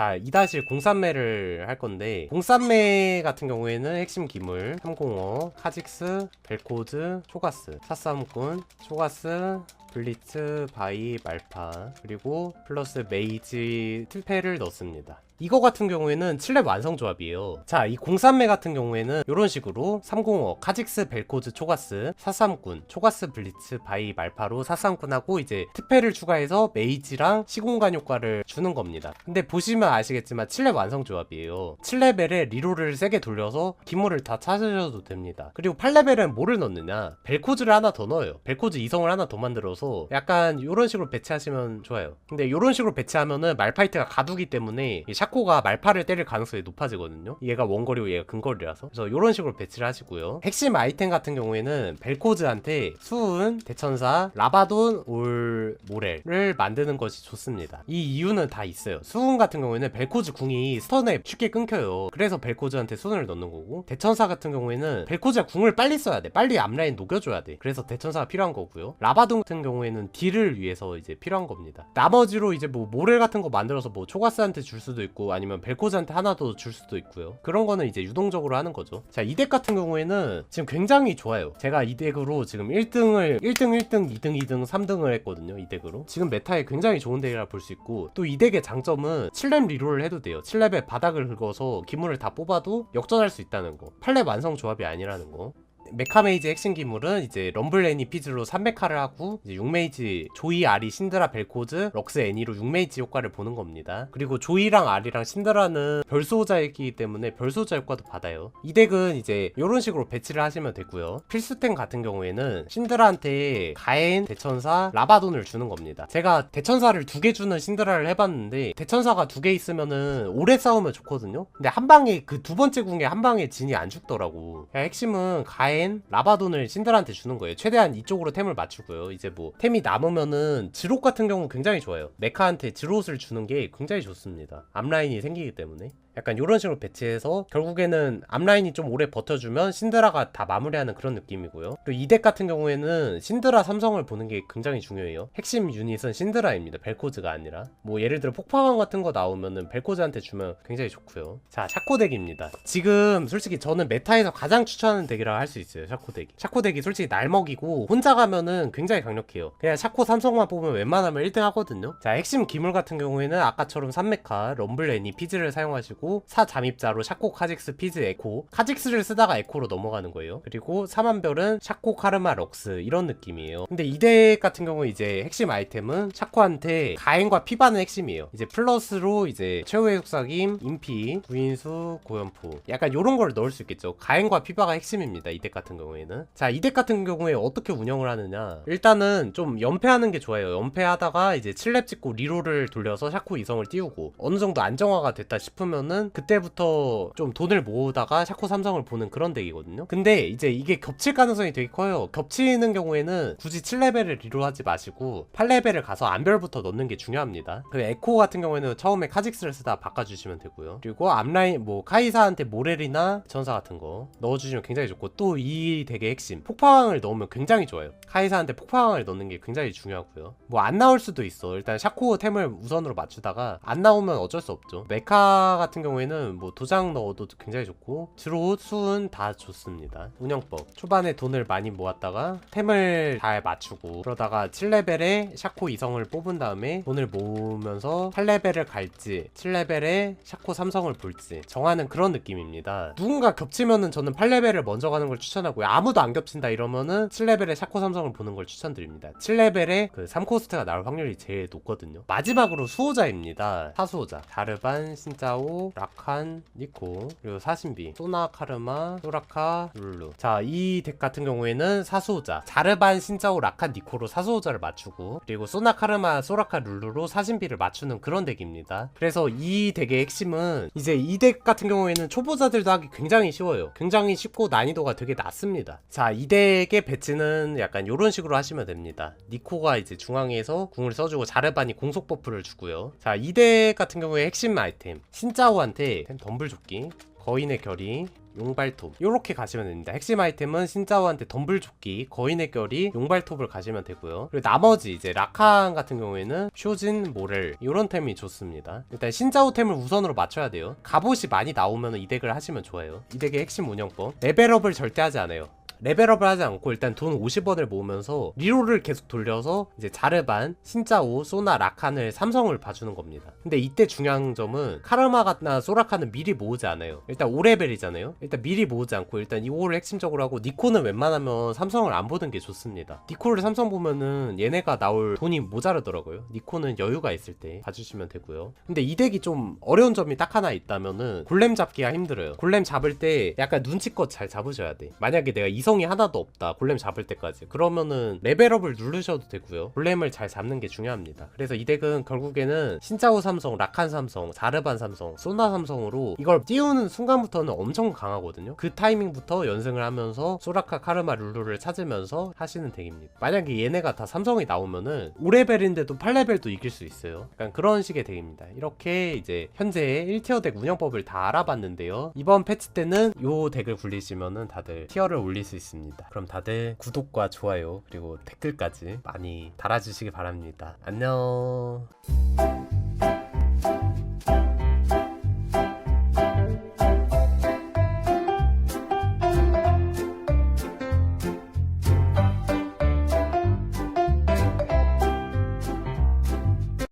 자, 2-1 공산매를 할 건데 공산매 같은 경우에는 핵심 기물 305, 카직스, 벨코즈, 초가스, 사싸움꾼, 초가스, 블리츠, 바이, 말파 그리고 플러스 메이지 특패를 넣습니다. 이거 같은 경우에는 7렙 완성 조합이에요. 자, 이 03매 같은 경우에는 이런 식으로 305, 카직스, 벨코즈, 초가스, 사삼꾼, 초가스, 블리츠, 바이, 말파로 사삼꾼하고 이제 특패를 추가해서 메이지랑 시공간 효과를 주는 겁니다. 근데 보시면 아시겠지만 7렙 완성 조합이에요. 7레벨에 리롤을 세게 돌려서 기물을 다 찾으셔도 됩니다. 그리고 8레벨은 뭐를 넣느냐? 벨코즈를 하나 더 넣어요. 벨코즈 이성을 하나 더 만들어서 약간 이런 식으로 배치하시면 좋아요. 근데 이런 식으로 배치하면은 말파이트가 가두기 때문에 이 샤코가 말파를 때릴 가능성이 높아지거든요. 얘가 원거리고 얘가 근거리라서. 그래서 이런 식으로 배치를 하시고요. 핵심 아이템 같은 경우에는 벨코즈한테 수은, 대천사, 라바돈, 올, 모렐을 만드는 것이 좋습니다. 이 이유는 다 있어요. 수은 같은 경우에는 벨코즈 궁이 스턴에 쉽게 끊겨요. 그래서 벨코즈한테 수은을 넣는 거고 대천사 같은 경우에는 벨코즈가 궁을 빨리 써야 돼. 빨리 앞라인 녹여줘야 돼. 그래서 대천사가 필요한 거고요. 라바돈 같은 경우 에는 딜을 위해서 이제 필요한 겁니다. 나머지로 이제 뭐 모렐 같은 거 만들어서 뭐 초가스한테 줄 수도 있고 아니면 벨코즈한테 하나 더 줄 수도 있고요. 그런 거는 이제 유동적으로 하는 거죠. 자, 이 덱 같은 경우에는 지금 굉장히 좋아요. 제가 이 덱으로 지금 1등을 1등 1등 2등 2등 3등을 했거든요. 이 덱으로. 지금 메타에 굉장히 좋은 덱이라 볼 수 있고 또 이 덱의 장점은 7렙 리롤을 해도 돼요. 7렙에 바닥을 긁어서 기물을 다 뽑아도 역전할 수 있다는 거. 8렙 완성 조합이 아니라는 거. 메카메이지 핵심 기물은 이제 럼블 애니 피즈로 3메카를 하고 이제 6메이지 조이 아리 신드라 벨코즈 럭스 애니로 6메이지 효과를 보는 겁니다. 그리고 조이랑 아리랑 신드라는 별소자이기 때문에 별소자 효과도 받아요. 이 덱은 이제 이런 식으로 배치를 하시면 되고요. 필수템 같은 경우에는 신드라한테 가엔, 대천사, 라바돈을 주는 겁니다. 제가 대천사를 두 개 주는 신드라를 해봤는데 대천사가 두 개 있으면은 오래 싸우면 좋거든요. 근데 한 방에 그 두 번째 궁에 한 방에 진이 안 죽더라고. 그냥 핵심은 가엔, 라바돈을 신드라한테 주는 거예요. 최대한 이쪽으로 템을 맞추고요. 이제 뭐 템이 남으면은 지롯 같은 경우 굉장히 좋아요. 메카한테 지롯을 주는 게 굉장히 좋습니다. 앞라인이 생기기 때문에. 약간 이런 식으로 배치해서 결국에는 앞라인이 좀 오래 버텨주면 신드라가 다 마무리하는 그런 느낌이고요. 그리고 이 덱 같은 경우에는 신드라 삼성을 보는 게 굉장히 중요해요. 핵심 유닛은 신드라입니다. 벨코즈가 아니라. 뭐 예를 들어 폭파광 같은 거 나오면은 벨코즈한테 주면 굉장히 좋고요. 자, 샤코 덱입니다. 지금 솔직히 저는 메타에서 가장 추천하는 덱이라 할 수 있어요. 샤코 덱이. 샤코 덱이 솔직히 날먹이고 혼자 가면은 굉장히 강력해요. 그냥 샤코 삼성만 뽑으면 웬만하면 1등 하거든요. 자, 핵심 기물 같은 경우에는 아까처럼 3메카, 럼블 애니, 피즈를 사용하시 고 사 잠입자로 샤코 카직스 피즈 에코 카직스를 쓰다가 에코로 넘어가는 거예요. 그리고 사만별은 샤코 카르마 럭스 이런 느낌이에요. 근데 이덱 같은 경우 이제 핵심 아이템은 샤코한테 가행과 피바는 핵심이에요. 이제 플러스로 이제 최후의 속삭임 인피 구인수 고연포. 약간 요런 걸 넣을 수 있겠죠. 가행과 피바가 핵심입니다 이덱 같은 경우에는. 자 이덱 같은 경우에 어떻게 운영을 하느냐. 일단은 좀 연패하는 게 좋아요. 연패하다가 이제 7렙 찍고 리롤을 돌려서 샤코 이성을 띄우고 어느 정도 안정화가 됐다 싶으면 은 그때부터 좀 돈을 모으다가 샤코 삼성을 보는 그런 덱이거든요. 근데 이제 이게 겹칠 가능성이 되게 커요. 겹치는 경우에는 굳이 7레벨을 리로하지 마시고 8레벨을 가서 안별부터 넣는 게 중요합니다. 그 에코 같은 경우에는 처음에 카직스를 쓰다 바꿔주시면 되고요. 그리고 앞라인 뭐 카이사한테 모렐이나 전사 같은 거 넣어주시면 굉장히 좋고 또 이 덱의 핵심 폭파왕을 넣으면 굉장히 좋아요. 카이사한테 폭파왕을 넣는 게 굉장히 중요하고요. 뭐 안 나올 수도 있어. 일단 샤코 템을 우선으로 맞추다가 안 나오면 어쩔 수 없죠. 메카 같은 경우에는 뭐 도장 넣어도 굉장히 좋고 드롯, 수은 다 좋습니다. 운영법 초반에 돈을 많이 모았다가 템을 잘 맞추고 그러다가 7레벨에 샤코 이성을 뽑은 다음에 돈을 모으면서 8레벨을 갈지 7레벨에 샤코 삼성을 볼지 정하는 그런 느낌입니다. 누군가 겹치면은 저는 8레벨을 먼저 가는 걸 추천하고요. 아무도 안 겹친다 이러면은 7레벨에 샤코 삼성을 보는 걸 추천드립니다. 7레벨에 그 3코스트가 나올 확률이 제일 높거든요. 마지막으로 수호자입니다. 사수호자 다르반, 신짜오, 라칸, 니코 그리고 사신비, 소나, 카르마, 소라카, 룰루 자이 덱 같은 경우에는 사수호자 자르반, 신짜오, 라칸, 니코로 사수호자를 맞추고 그리고 소나, 카르마, 소라카, 룰루로 사신비를 맞추는 그런 덱입니다. 그래서 이 덱의 핵심은 이제 이 덱 같은 경우에는 초보자들도 하기 굉장히 쉬워요. 굉장히 쉽고 난이도가 되게 낮습니다. 자, 이 덱의 배치는 약간 이런 식으로 하시면 됩니다. 니코가 이제 중앙에서 궁을 써주고 자르반이 공속 버프를 주고요. 자, 이 덱 같은 경우에 핵심 아이템 신짜오 한테 덤블 조끼 거인의 결이 용발톱 요렇게 가시면 됩니다. 핵심 아이템은 신짜오한테 덤블조끼 거인의 결이 용발톱을 가시면 되고요. 그리고 나머지 이제 라칸 같은 경우에는 쇼진 모렐 요런 템이 좋습니다. 일단 신짜오 템을 우선으로 맞춰야 돼요. 갑옷이 많이 나오면 이 덱을 하시면 좋아요. 이 덱의 핵심 운영법. 레벨업을 절대 하지 않아요 레벨업을 하지 않고 일단 돈 50원을 모으면서 리롤을 계속 돌려서 이제 자르반, 신짜오, 소나, 라칸을 삼성을 봐주는 겁니다. 근데 이때 중요한 점은 카르마나 소라칸은 미리 모으지 않아요. 일단 5레벨이잖아요. 일단 미리 모으지 않고 일단 이 5를 핵심적으로 하고 니코는 웬만하면 삼성을 안 보는 게 좋습니다. 니코를 삼성 보면은 얘네가 나올 돈이 모자르더라고요. 니코는 여유가 있을 때 봐주시면 되고요. 근데 이 덱이 좀 어려운 점이 딱 하나 있다면은 골렘 잡기가 힘들어요. 골렘 잡을 때 약간 눈치껏 잘 잡으셔야 돼. 만약에 내가 이 성이 하나도 없다. 골렘 잡을 때까지. 그러면은 레벨업을 누르셔도 되고요. 골렘을 잘 잡는 게 중요합니다. 그래서 이 덱은 결국에는 신짜오 삼성, 라칸 삼성, 자르반 삼성, 소나 삼성으로 이걸 띄우는 순간부터는 엄청 강하거든요. 그 타이밍부터 연승을 하면서 소라카, 카르마, 룰루를 찾으면서 하시는 덱입니다. 만약에 얘네가 다 삼성이 나오면은 5레벨인데도 8레벨도 이길 수 있어요. 약간 그런 식의 덱입니다. 이렇게 이제 현재 1티어 덱 운영법을 다 알아봤는데요. 이번 패치 때는 요 덱을 굴리시면은 다들 티어를 올릴 수 있습니다. 그럼 다들 구독과 좋아요 그리고 댓글까지 많이 달아주시기 바랍니다. 안녕.